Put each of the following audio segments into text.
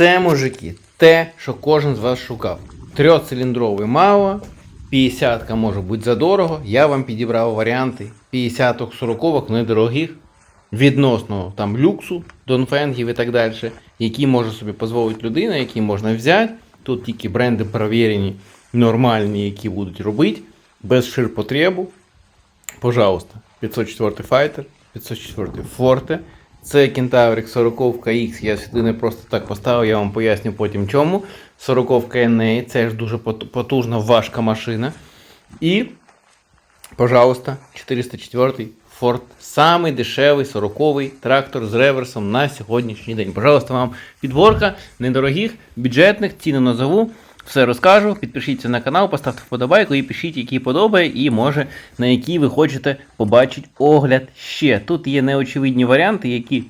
Це, мужики, те, що кожен з вас шукав. Трьохциліндровий мало, 50 може бути задорого. Я вам підібрав варіанти 50-ок, 40-ок, недорогих, відносно там люксу, донфенгів і так далі, які може собі дозволити людина, які можна взяти. Тут тільки бренди перевірені, нормальні, які будуть робити, без ширпотребу. Пожалуйста, 504 Fighter, 504 Forte. Це Кентаврик 40 X. Я сюди не просто так поставив, я вам поясню потім чому. 40 NA, це ж дуже потужна важка машина. І, пожалуйста, 404 Ford. Самий дешевий 40-й трактор з реверсом на сьогоднішній день. Пожалуйста, вам підборка недорогих, бюджетних, ціни назову. Все розкажу. Підпишіться на канал, поставте вподобайку і пишіть, який подобає, і може на який ви хочете побачити огляд ще. Тут є неочевидні варіанти, які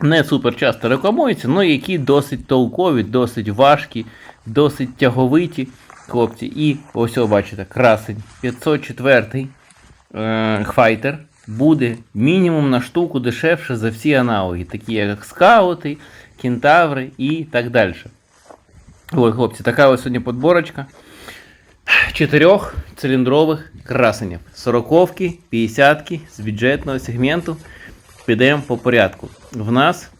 не супер часто рекламуються, але які досить толкові, досить важкі, досить тяговиті хлопці. І ось о, бачите, красень 504 е, Хвайтер буде мінімум на штуку дешевше за всі аналоги, такі як скаути, кентаври і так далі. Ой, хлопці, така ось сьогодні подборочка. Чотирьох циліндрових красенів. Сороковки, 50 з бюджетного сегменту. Підемо по порядку. В нас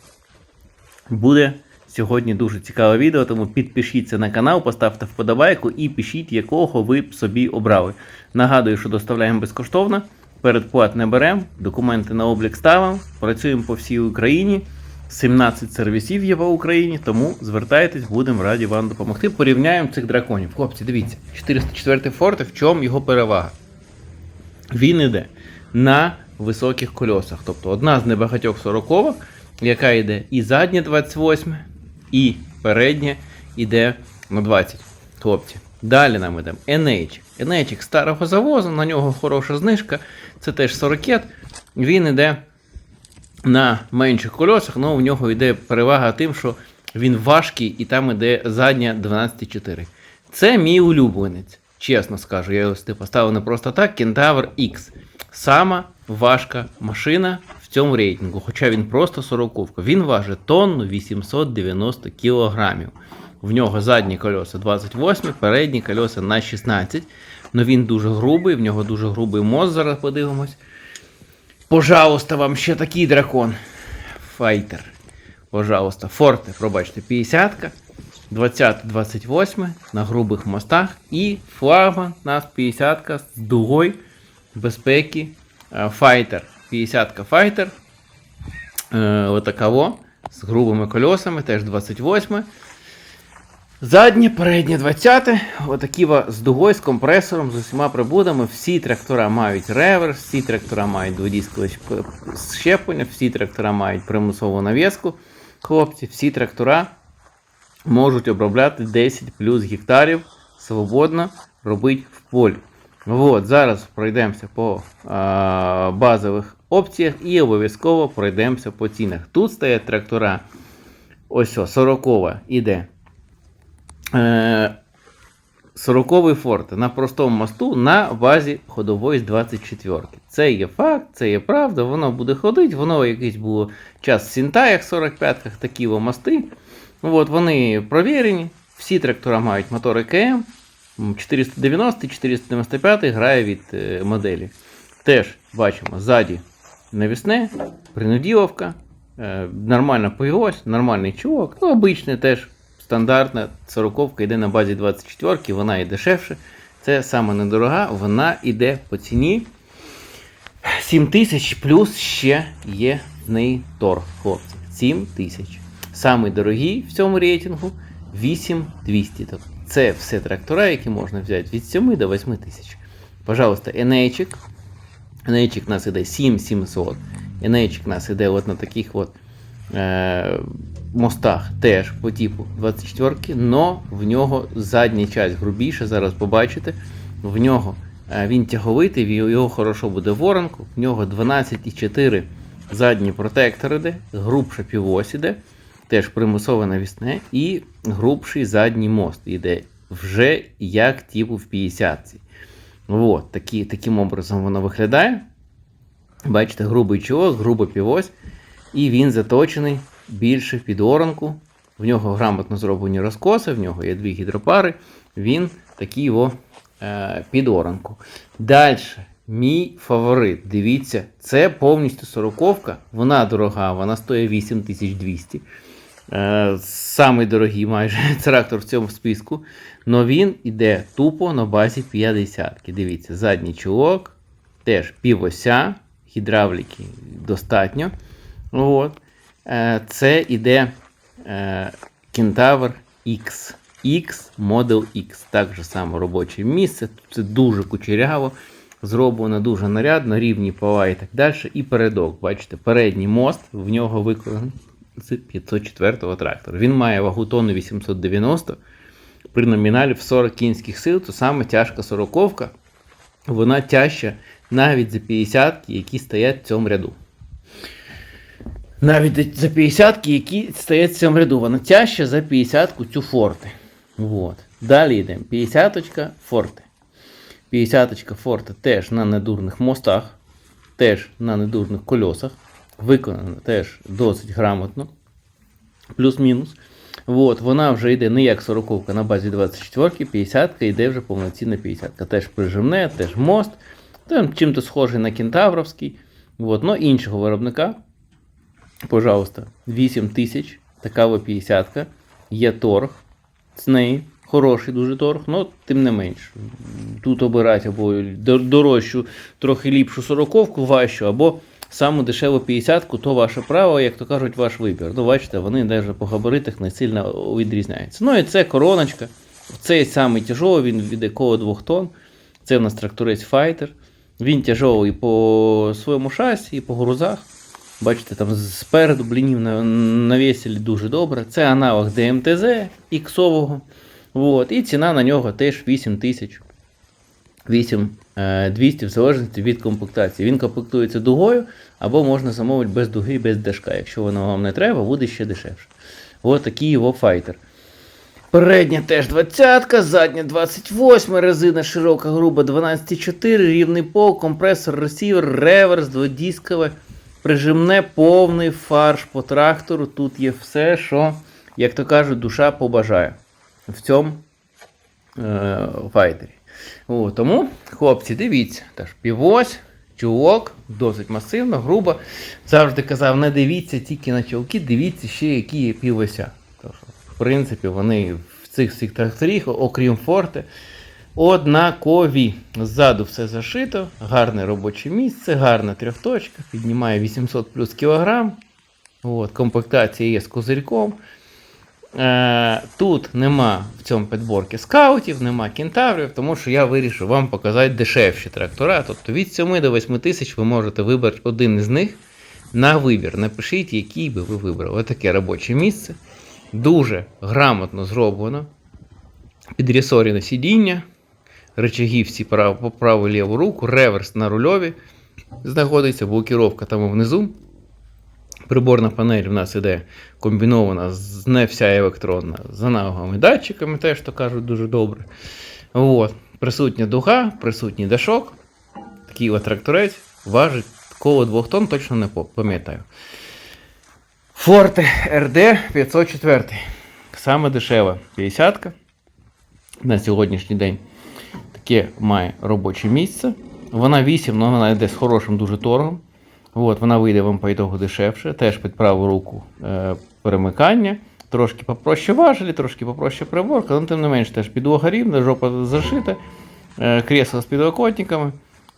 буде сьогодні дуже цікаве відео, тому підпишіться на канал, поставте вподобайку і пишіть, якого ви б собі обрали. Нагадую, що доставляємо безкоштовно, передплат не беремо, документи на облік ставимо, працюємо по всій Україні. 17 сервісів є в Україні, тому звертайтесь, будемо раді вам допомогти. Порівняємо цих драконів. Хлопці, дивіться, 404 форте, в чому його перевага? Він іде на високих кольосах. Тобто одна з небагатьох сороковок, яка йде і заднє 28, і переднє йде на 20. Хлопці. Далі нам йде NH. NH старого завозу, на нього хороша знижка. Це теж 40. Він йде на менших кольосах, але в нього йде перевага тим, що він важкий і там йде задня 12,4. Це мій улюбленець. Чесно скажу, я його поставив не просто так. Кентавр X. Сама важка машина в цьому рейтингу, хоча він просто 40 Він важить тонну 890 кілограмів. В нього задні кольоса 28, передні кольоса на 16. Но він дуже грубий, в нього дуже грубий мост, зараз подивимось. Пожалуйста, вам ще такий дракон. Файтер. Пожалуйста, Форте, пробачте, 50-ка. 20-28 на грубих мостах. І флагман у нас 50-ка з дугою безпеки. е, Файтер. 50-ка Файтер. Е, Отакаво. З грубими колесами, теж 28. Заднє, переднє 20. Отакі з дугою, з компресором, з усіма прибудами. Всі трактора мають реверс, всі трактора мають дводійське щеплення, всі трактора мають примусову нав'язку. Хлопці, всі трактора можуть обробляти 10 плюс гектарів свободно робити в полі. От, зараз пройдемося по а, базових опціях і обов'язково пройдемося по цінах. Тут стоять трактора. Ось о, 40 іде. Е, 40-й форт на простому мосту на базі ходової з 24. Це є факт, це є правда, воно буде ходити, воно якийсь було час в Сінтаях 45-ках, такі мости. От, вони провірені, всі трактора мають мотори КМ. 490 495 грає від е, моделі. Теж бачимо ззаді навісне, принуділовка, е, нормально повелось, нормальний чувак, ну обичний теж стандартна 40 йде на базі 24, вона і дешевше. Це саме недорога, вона йде по ціні 7 тисяч плюс ще є в неї торг, хлопці. 7 тисяч. Самий дорогий в цьому рейтингу 8200. Тобто це все трактора, які можна взяти від 7 до 8 тисяч. Пожалуйста, NH. NH у нас іде 7700. NH у нас іде от на таких от мостах теж по типу 24, но в нього задня часть грубіша, зараз побачите. В нього е, він тяговитий, його хорошо буде воронку, в нього 12,4 задні протектори іде, грубша півось іде, теж примусове навісне, і грубший задній мост іде вже як типу в 50. От, такі, таким образом воно виглядає. Бачите, грубий чолок, груба півось, і він заточений більше під оранку, В нього грамотно зроблені розкоси, в нього є дві гідропари, він такий о, е, під оранку. Далі, мій фаворит. Дивіться, це повністю сороковка. Вона дорога, вона стоїть 8200. Е, самий дорогий майже трактор в цьому списку. Но він іде тупо на базі 50. Дивіться, задній чулок, теж півося, гідравліки достатньо. От. Е, Це іде е, Кентавр X. X, Model X. Так же само робоче місце. Це дуже кучеряво. Зроблено дуже нарядно, рівні пола і так далі. І передок. Бачите, передній мост в нього виконаний з 504-го трактора. Він має вагу тонни 890 при номіналі в 40 кінських сил, то саме тяжка сороковка. Вона тяжча навіть за 50, які стоять в цьому ряду. Навіть за 50, які стоять в ряду. Вона тяжча за 50 цю форте. Вот. Далі йдемо. 50 форте. 50 форте теж на недурних мостах, теж на недурних кольосах. Виконана теж досить грамотно. Плюс-мінус. От, вона вже йде не як 40 на базі 24-ки, 50-ка йде вже повноцінна 50-ка. Теж прижимне, теж мост. Чим-то схожий на кентавровський. От, но іншого виробника. Пожалуйста, 8 тисяч, така во 50 Є торг з неї. Хороший дуже торг, але тим не менш. Тут обирати або дорожчу, трохи ліпшу сороковку важчу, або саму дешеву 50-ку, то ваше право, як то кажуть, ваш вибір. Ну, бачите, вони навіть по габаритах не сильно відрізняються. Ну і це короночка. Цей самий тяжовий, він від якого 2 тонн. Це в нас тракторець Fighter. Він тяжовий по своєму шасі і по грузах. Бачите, там спереду блінів на- навісили дуже добре. Це аналог ДМТЗ іксового. От. І ціна на нього теж 8 тисяч. 8200 в залежності від комплектації. Він комплектується дугою, або можна замовити без дуги, без дашка. Якщо воно вам не треба, буде ще дешевше. Ось такий його файтер. Передня теж 20-ка, задня 28, резина широка, груба 12,4, рівний пол, компресор, ресівер, реверс, дводіскове, прижимне, повний фарш по трактору. Тут є все, що, як то кажуть, душа побажає в цьому е, файтері. О, тому, хлопці, дивіться, теж півось, чулок, досить масивно, грубо. Завжди казав, не дивіться тільки на чулки, дивіться ще, які є півося. Що, в принципі, вони в цих всіх тракторах, окрім форте, однакові. Ззаду все зашито, гарне робоче місце, гарна трьохточка, піднімає 800 плюс кілограм. От, комплектація є з козирьком. Е, тут нема в цьому підборці скаутів, нема кентаврів, тому що я вирішив вам показати дешевші трактора. Тобто від 7 до 8 тисяч ви можете вибрати один із них на вибір. Напишіть, який би ви вибрали. Отаке робоче місце. Дуже грамотно зроблено. Підрісоріне сидіння, прав, по праву ліву руку, реверс на рульові знаходиться, блокіровка там внизу. Приборна панель в нас іде комбінована з не вся електронна з аналоговими датчиками, теж то кажуть дуже добре. От. Присутня дуга, присутній дашок. Такий от тракторець важить коло 2 тонн, точно не пам'ятаю. Форте RD 504. Саме дешева 50 на сьогоднішній день. Таке має робоче місце. Вона 8, але вона йде з хорошим дуже торгом. От, вона вийде вам по ітогу дешевше, теж під праву руку е, перемикання. Трошки попроще важелі, трошки попроще приборка, але тим не менш теж підлога рівна, жопа зашита, е, кресло з підлокотниками,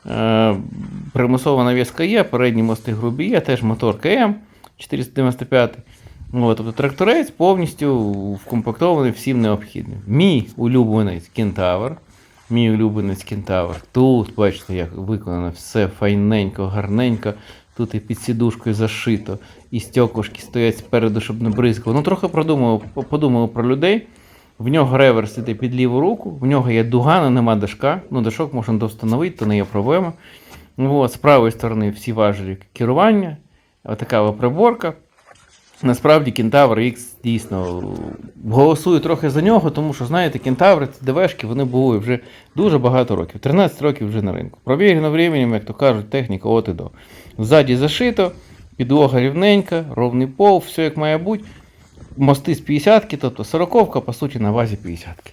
е, примусова навіска є, передні мости грубі є, теж мотор КМ 495. От, тобто тракторець повністю вкомплектований всім необхідним. Мій улюбленець кентавр. Мій улюбленець кентавр. Тут, бачите, як виконано все файненько, гарненько. Тут і під сідушкою зашито, і стекошки стоять спереду, щоб не бризкало. Ну, трохи продумав, подумав про людей. В нього реверс іде під ліву руку, в нього є дуга, але нема дашка. Ну, дашок можна достановити, то не є проблема. От, з правої сторони всі важелі керування, отака приборка. Насправді Кентавр X дійсно голосую трохи за нього, тому що, знаєте, кентаври, ці ДВшки, вони були вже дуже багато років. 13 років вже на ринку. Провірено временем, як то кажуть, техніка от і до. Ззаді зашито, підлога рівненька, ровний пол, все як має бути. мости з 50-ки, тобто 40-ка, по суті, на базі 50-ки.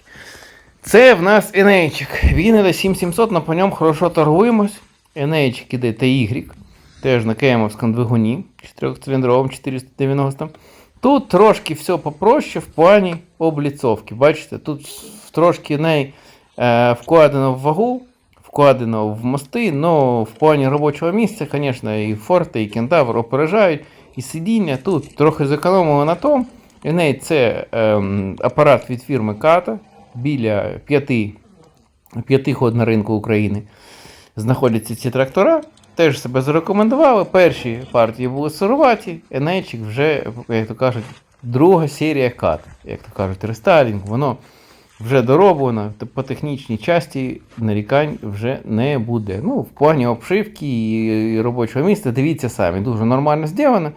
Це в нас Енейчик. Він іде 7700, на по ньому хорошо торгуємось. Енейчик іде TY, теж на кемовському двигуні, 4-циліндровому 490. Тут трошки все попроще в плані обліцовки. Бачите, тут трошки неї е, вкладено в вагу, вкладено в мости, але в плані робочого місця, звісно, і Форте, і Кентавр опережають, і сидіння тут трохи зекономили на тому. І неї це ем, апарат від фірми Ката біля п'яти ход на ринку України знаходяться ці трактора. Теж себе зарекомендували. Перші партії були сироваті, Енейчик вже, як то кажуть, друга серія кат, як то кажуть, рестайлінг, воно вже дороблено, по технічній часті нарікань вже не буде. Ну, в плані обшивки і, робочого місця, дивіться самі, дуже нормально зроблено.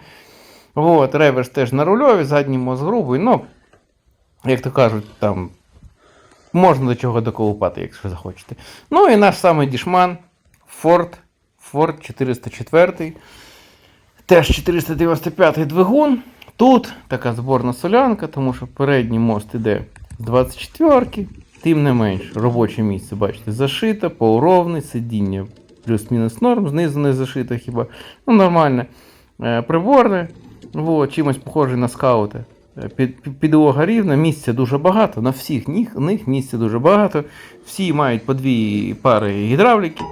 От, реверс теж на рульові, задній мост грубий, ну, як то кажуть, там можна до чого доколупати, якщо захочете. Ну і наш самий дішман Ford, Ford 404. Теж 495 двигун. Тут така зборна солянка, тому що передній мост іде з 24 тим не менш, робоче місце, бачите, зашито, поуровне, сидіння плюс-мінус норм, знизу не зашито хіба. Ну, нормальне. Е, приборне, вот, чимось похоже на скаути. Е, Під, під- підлога рівна, місця дуже багато, на всіх них місця дуже багато. Всі мають по дві пари гідравліки,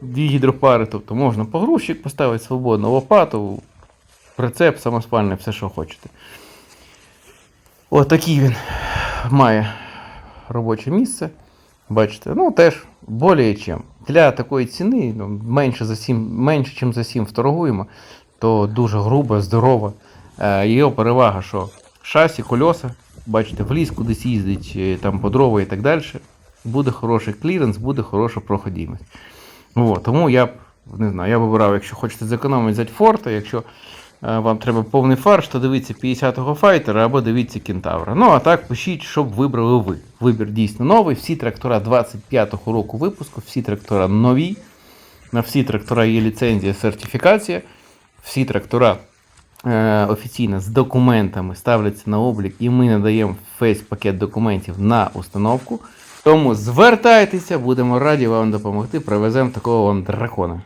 дві гідропари, тобто можна погрузчик поставити свободно, лопату, прицеп, самоспальне, все, що хочете. Отакий він має робоче місце. Бачите, ну теж более чим. Для такої ціни, ну, менше, за 7, менше, ніж за 7 вторгуємо, то дуже грубо, здорово. Е, його перевага, що шасі, кольоса, бачите, в ліс кудись їздить, е, там по дрова і так далі. Буде хороший кліренс, буде хороша проходимість. От, тому я б не знаю, я б якщо хочете зекономити, взяти форта, якщо е, вам треба повний фарш, то дивіться 50-го файтера або дивіться кентавра. Ну а так пишіть, щоб вибрали ви. Вибір дійсно новий. Всі трактора 25-го року випуску, всі трактора нові. На всі трактора є ліцензія, сертифікація. Всі трактора е, офіційно з документами ставляться на облік, і ми надаємо весь пакет документів на установку. Тому звертайтеся, будемо раді вам допомогти. Привеземо такого вам дракона.